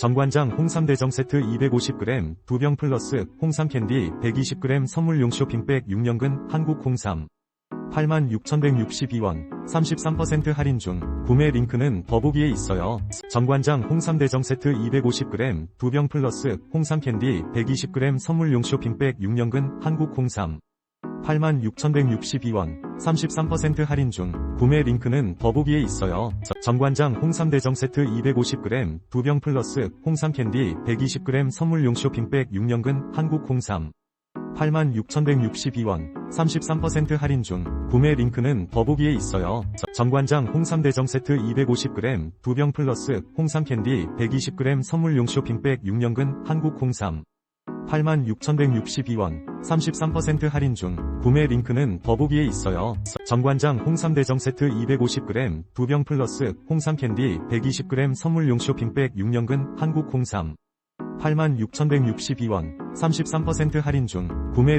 정관장 홍삼 대정 세트 250g 2병 플러스 홍삼 캔디 120g 선물용 쇼핑백 6년근 한국 홍삼 86,162원 33% 할인 중 구매 링크는 더보기에 있어요. 정관장 홍삼 대정 세트 250g 2병 플러스 홍삼 캔디 120g 선물용 쇼핑백 6년근 한국 홍삼 86,162원 33% 할인 중 구매 링크는 더보기에 있어요. 정관장 홍삼 대정 세트 250g 2병 플러스 홍삼 캔디 120g 선물용 쇼핑백 6년근 한국 홍삼 86,162원 33% 할인 중 구매 링크는 더보기에 있어요. 정관장 홍삼 대정 세트 250g 2병 플러스 홍삼 캔디 120g 선물용 쇼핑백 6년근 한국 홍삼 86,162원 33% 할인 중 구매 링크는 더보기에 있어요. 정관장 홍삼 대정 세트 250g 2병 플러스 홍삼 캔디 120g 선물용 쇼핑백 6년근 한국 홍삼 86,162원 33% 할인 중 구매 링크